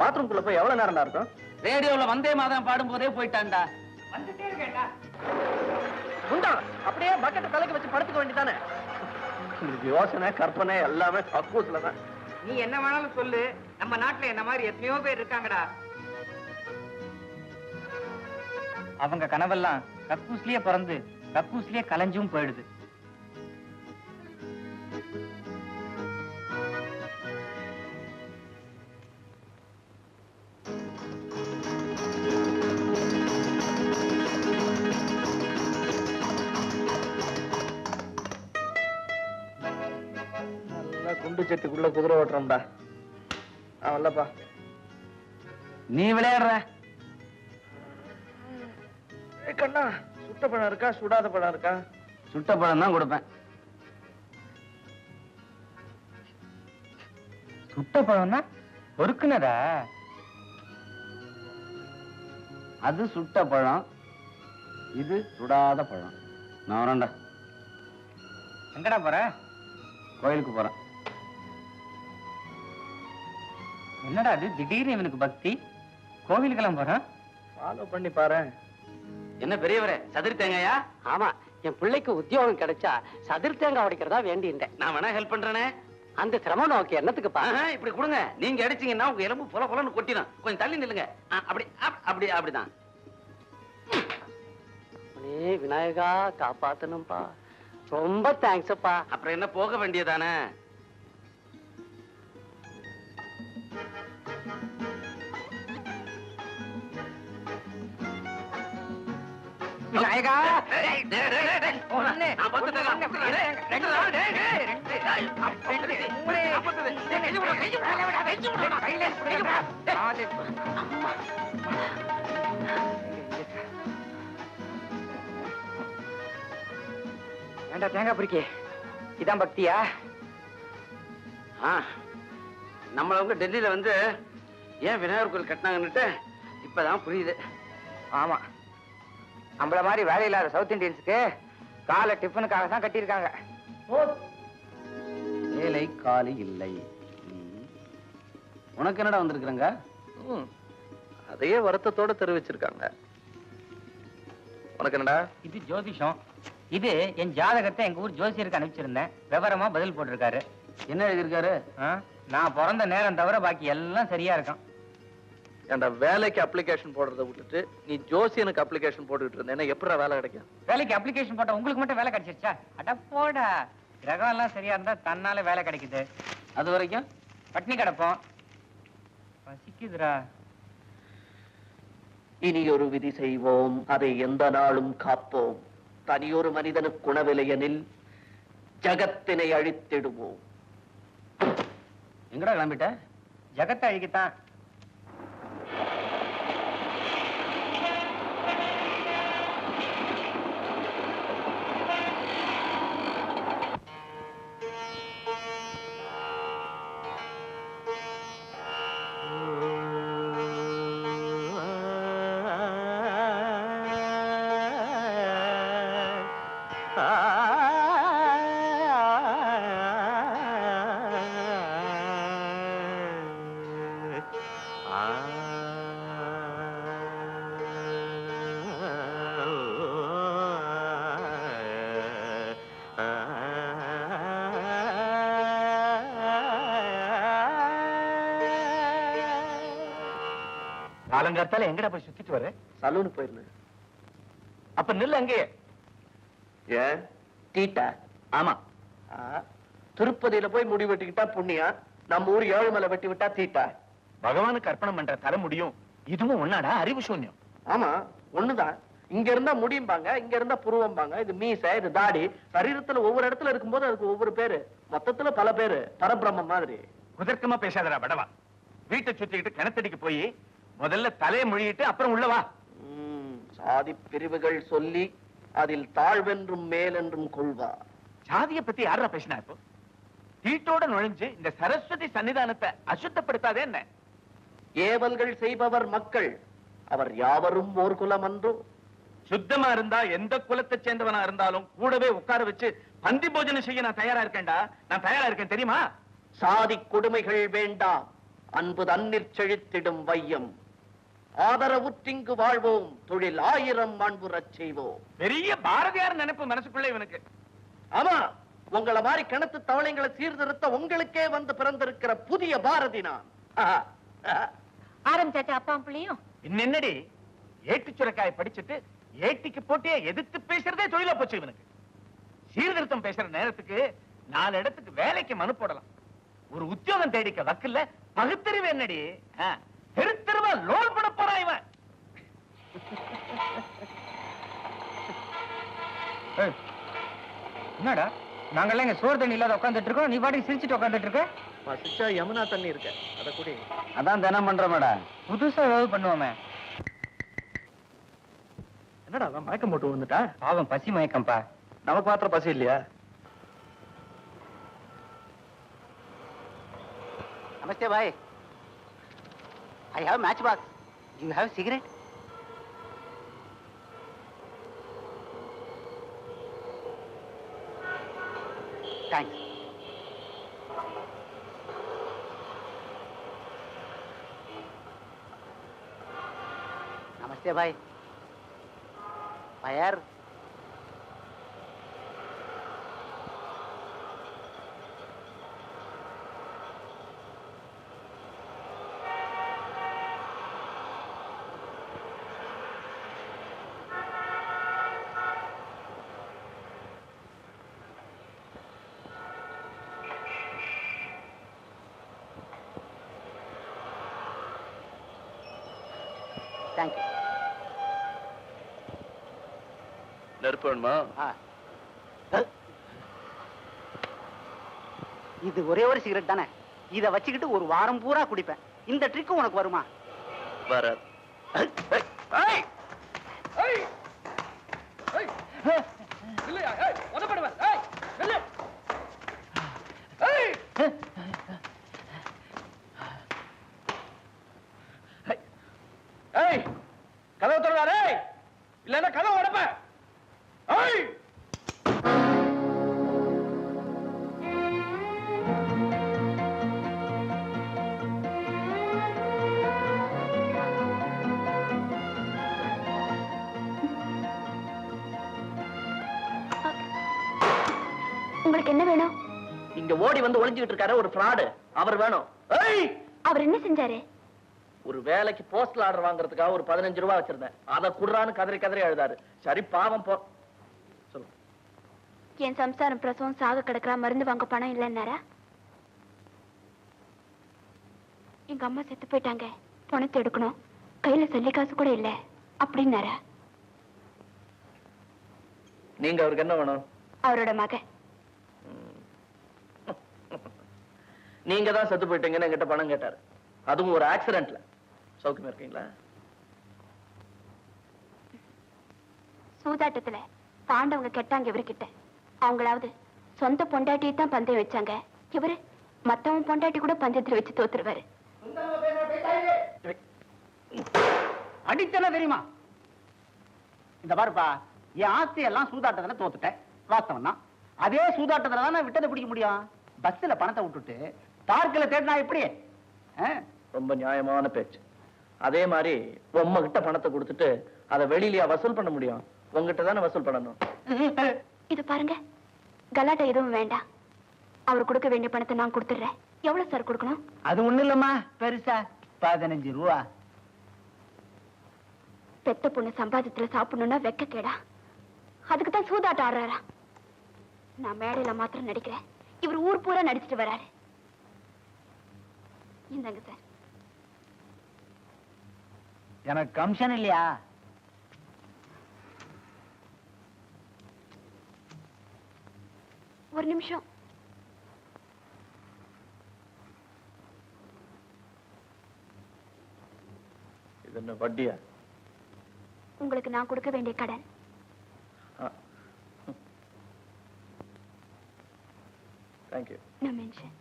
பாத்ரூம்குள்ள போய் எவ்வளவு நேரம் இருக்கும்? ரேடியோல வந்தே மாதம் பாடும் போதே போயிட்டான்டா குண்டா அப்படியே பக்கெட் தலைக்கு வச்சு படுத்துக்க வேண்டியதானே யோசனை கற்பனை எல்லாமே தான். நீ என்ன வேணாலும் சொல்லு. நம்ம நாட்டுல என்ன மாதிரி எத்தனையோ பேர் இருக்காங்கடா. அவங்க கனவெல்லாம் கக்கூஸ்லயே பிறந்து கக்கூஸ்லயே கலைஞ்சும் போயிடுது. நல்லா குண்டு சட்டிக்குள்ள குதிரை ஓட்டுறோம்டா அவன்லப்பா நீ விளையாடுற. கண்ணா சுட்ட பழம் இருக்கா சுடாத பழம் இருக்கா? சுட்ட பழம் தான் கொடுப்பேன். சுட்ட பழம்னா பொறுக்குனதா? அது சுட்ட பழம் இது சுடாத பழம். நான் வரேன்டா. எங்கடா போற? கோயிலுக்கு போறேன். என்னடா அது திடீர்னு இவனுக்கு பக்தி. கோவிலுக்கெல்லாம் போறான் ஃபாலோ பண்ணி பாரு என்ன பெரியவரே சதுரி தேங்காயா? ஆமா என் பிள்ளைக்கு உத்தியோகம் கிடைச்சா சதுர் தேங்காய் உடைக்கிறதா வேண்டியிருந்தேன். நான் வேணா ஹெல்ப் பண்றேனே. அந்த சிரமம் நோக்கி என்னத்துக்குப்பா இப்படி கொடுங்க. நீங்க அடிச்சீங்கன்னா உங்க எலும்பு பொல பொலன்னு கொட்டிடும். கொஞ்சம் தள்ளி நில்லுங்க. அப்படி அப்- அப்படி அப்படிதான். விநாயகா காப்பாத்தணும்பா. ரொம்ப தேங்க்ஸ் அப்பா அப்புறம் என்ன போக வேண்டியதானே? நாலு. ஏண்டா தேங்காய் பிடிக்கே இதான் பக்தியா? நம்மளவங்க டெல்லியில வந்து ஏன் விநாயகர் கோயில் கட்டினாங்கன்னுட்டு இப்பதான் புரியுது. ஆமா. நம்மள மாதிரி வேலை இல்லாத சவுத் இந்தியன்ஸுக்கு காலை டிஃபனுக்காக தான் கட்டியிருக்காங்க வேலை காலி இல்லை. உனக்கு என்னடா வந்திருக்கிறங்க. அதையே வருத்தத்தோட தெரிவிச்சிருக்காங்க. உனக்கு என்னடா? இது ஜோதிஷம். இது என் ஜாதகத்தை எங்க ஊர் ஜோசியருக்கு அனுப்பிச்சிருந்தேன். விவரமா பதில் போட்டிருக்காரு. என்ன எழுதியிருக்காரு? ஆ? நான் பிறந்த நேரம் தவிர பாக்கி எல்லாம் சரியா இருக்கும். ஏன்டா வேலைக்கு அப்ளிகேஷன் போடுறத விட்டுட்டு நீ ஜோசியனுக்கு அப்ளிகேஷன் போட்டுக்கிட்டு இருந்தேன்னா எப்படா வேலை கிடைக்கும்? வேலைக்கு அப்ளிகேஷன் போட்ட உங்களுக்கு மட்டும் வேலை கிடைச்சிருச்சா? அட போடா. கிரகம் எல்லாம் சரியா இருந்தா தன்னால வேலை கிடைக்குது. அது வரைக்கும்? பட்னி கிடப்போம். பசிக்குதுடா. இனி ஒரு விதி செய்வோம் அதை எந்த நாளும் காப்போம். தனியொரு மனிதனுக்கு குணவிலையனில் ஜகத்தினை அழித்திடுவோம். எங்கடா கிளம்பிட்ட? ஜகத்தை அழிக்கத்தான். காலங்காத்தால எங்கடா போய் சுத்திட்டு வர சலூனுக்கு போயிருந்தேன். அப்ப நில்லு அங்கேயே. ஏன் டீட்டா? ஆமா. திருப்பதியில போய் முடி வெட்டிக்கிட்டா புண்ணியம் நம்ம ஊர் ஏழுமலை வெட்டி விட்டா தீட்டா? பகவானுக்கு அர்ப்பணம் பண்ற தர முடியும் இதுவும் ஒன்னாடா? அறிவு சூன்யம். ஆமா ஒண்ணுதான். இங்க இருந்தா முடியும்பாங்க இங்க இருந்தா புருவம்பாங்க. இது மீசை இது தாடி. சரீரத்துல ஒவ்வொரு இடத்துல இருக்கும்போது அதுக்கு ஒவ்வொரு பேரு. மொத்தத்துல பல பேரு. பரபிரம்மம் மாதிரி. குதர்க்கமா பேசாதடா படவா. வீட்டை சுத்திக்கிட்டு கிணத்தடிக்கு போய் முதல்ல தலையை மொழியிட்டு அப்புறம் உள்ள வா. ம், சாதி பிரிவுகள் சொல்லி அதில் தாழ்வென்றும் மேலென்றும் கொள்வார் சாதியை பத்தி யாரா பேசினா இப்போ? வீட்டோட நுழைஞ்சு இந்த சரஸ்வதி சன்னிதானத்தை அசுத்தப்படுத்தாதே என்ன? ஏவல்கள் செய்பவர் மக்கள் அவர் யாவரும் ஓர் குலம் அன்றோ? சுத்தமா இருந்தா எந்த குலத்தை சேர்ந்தவனா இருந்தாலும் கூடவே உட்கார வச்சு பந்தி போஜனம் செய்ய நான் தயாரா இருக்கேன்டா. நான் தயாரா இருக்கேன் தெரியுமா? சாதி கொடுமைகள் வேண்டாம் அன்பு தன்னிற் செழித்திடும் வையம். ஆதரவுற்றிங்கு வாழ்வோம் தொழில் ஆயிரம் மாண்புறச் செய்வோம். பெரிய பாரதியார் நினைப்பு மனசுக்குள்ள இவனுக்கு. ஆமா உங்களை மாதிரி கிணத்து தவளைங்களை சீர்திருத்த உங்களுக்கே வந்து பிறந்திருக்கிற புதிய பாரதி நான். ஆரம்பிச்சாச்சா அப்பா பிள்ளையும்? என்னடி ஏட்டு சுரக்காய் படிச்சுட்டு ஏட்டிக்கு போட்டியே எதிர்த்து பேசுறதே தொழிலா போச்சு இவனுக்கு. சீர்திருத்தம் பேசுற நேரத்துக்கு நாலு இடத்துக்கு வேலைக்கு மனு போடலாம். ஒரு உத்தியோகம் தேடிக்க வக்கில்ல பகுத்தறிவு என்னடி? ஆ, தெரு தெருவா லோன் பண்ண போறான் இவன். ஏய், என்னடா? நாங்கெல்லாம் இங்க சோறு தண்ணி இல்லாத உட்காந்துட்டு இருக்கோம். நீ பாட்டுக்கு சிரிச்சிட்டு உட்காந்துட்டு இருக்க? பசிச்சா யமுனா தண்ணி இருக்க. அத குடி. அதான் தினம் பண்ற மேடம் புதுசா ஏதாவது பண்ணுவோமே. என்னடா அவன் மயக்கம் போட்டு வந்துட்டா பாவம் பசி மயக்கம்ப்பா. நமக்கு மாத்திரம் பசி இல்லையா? நமஸ்தே பாய் I have match box you have cigarette thanks नमस्ते भाई फायर थैंक यू நெருப்பு வேணுமா. இது ஒரே ஒரு சிகரெட் தானே? இத வச்சுக்கிட்டு ஒரு வாரம் பூரா குடிப்பேன். இந்த ட்ரிக் உனக்கு வருமா? வராது. உங்களுக்கு என்ன வேணும்? இங்க ஓடி வந்து ஒளிஞ்சுக்கிட்டு இருக்காரு ஒரு ஃப்ராடு அவர் வேணும். அவர் என்ன செஞ்சாரு? ஒரு வேலைக்கு போஸ்டல் ஆர்டர் வாங்குறதுக்காக ஒரு பதினஞ்சு ரூபாய் வச்சிருந்தேன். அதை குடுறான்னு கதறி கதறி அழுதாரு. சரி பாவம் போ. சொல்லு. என் சம்சாரம் பிரசவம் சாக கிடக்குறா மருந்து வாங்க பணம் இல்லைன்னாரா? எங்க அம்மா செத்து போயிட்டாங்க. பணத்தை எடுக்கணும். கையில சல்லி காசு கூட இல்ல. அப்படின்னாரா? நீங்க அவருக்கு என்ன வேணும்? அவரோட மக நீங்க தான் செத்து போயிட்டீங்கன்னு என்கிட்ட பணம் கேட்டாரு. அதுவும் ஒரு ஆக்சிடென்ட்ல சௌக்கியமா இருக்கீங்களா? சூதாட்டத்துல பாண்டவங்க கெட்டாங்க இவர்கிட்ட. அவங்களாவது சொந்த பொண்டாட்டியை தான் பந்தயம் வச்சாங்க. இவரு மத்தவன் பொண்டாட்டி கூட பந்தயத்துல வச்சு தோத்துருவாரு. அடித்தன தெரியுமா? இந்த பாருப்பா என் ஆஸ்தி எல்லாம் சூதாட்டத்துல தோத்துட்டேன். வாஸ்தவம் தான் அதே சூதாட்டத்துல தான் விட்டதை பிடிக்க முடியும்? பஸ்ல பணத்தை விட்டுட்டு பார்க்கல தேடினா எப்படி? ரொம்ப நியாயமான பேச்சு. அதே மாதிரி உம்ம கிட்ட பணத்தை கொடுத்துட்டு அதை வெளியிலயா வசூல் பண்ண முடியும். உங்ககிட்ட தானே வசூல் பண்ணணும். இது பாருங்க. கலாட்டா எதுவும் வேண்டாம். அவர் கொடுக்க வேண்டிய பணத்தை நான் கொடுத்துடுறேன். எவ்வளவு சார் கொடுக்கணும்? அது ஒண்ணு இல்லம்மா. பெருசா. பதினஞ்சு ரூபா. பெத்த பொண்ணு சம்பாதத்துல சாப்பிடணும்னா வெக்க கேடா. அதுக்கு தான் சூதாட்டம் ஆடுறாரா. நான் மேடையில மாத்திரம் நடிக்கிறேன். இவர் ஊர் பூரா நடிச்சிட்டு வராரு. இந்தாங்க சார். எனக்கு கமிஷன் இல்லையா? ஒரு நிமிஷம். இது என்ன வட்டியா? உங்களுக்கு நான் கொடுக்க வேண்டிய கடன். தேங்க்யூ நான் மென்ஷன்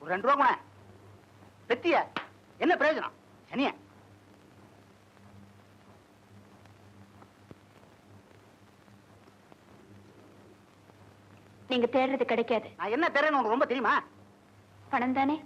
ஒரு ரெண்டு ரூபா கூட. பெத்திய என்ன பிரயோஜனம்? சனிய. நீங்க தேடுறது கிடைக்காது. நான் என்ன தரேன்னு உனக்கு ரொம்ப தெரியுமா? பணம் தானே?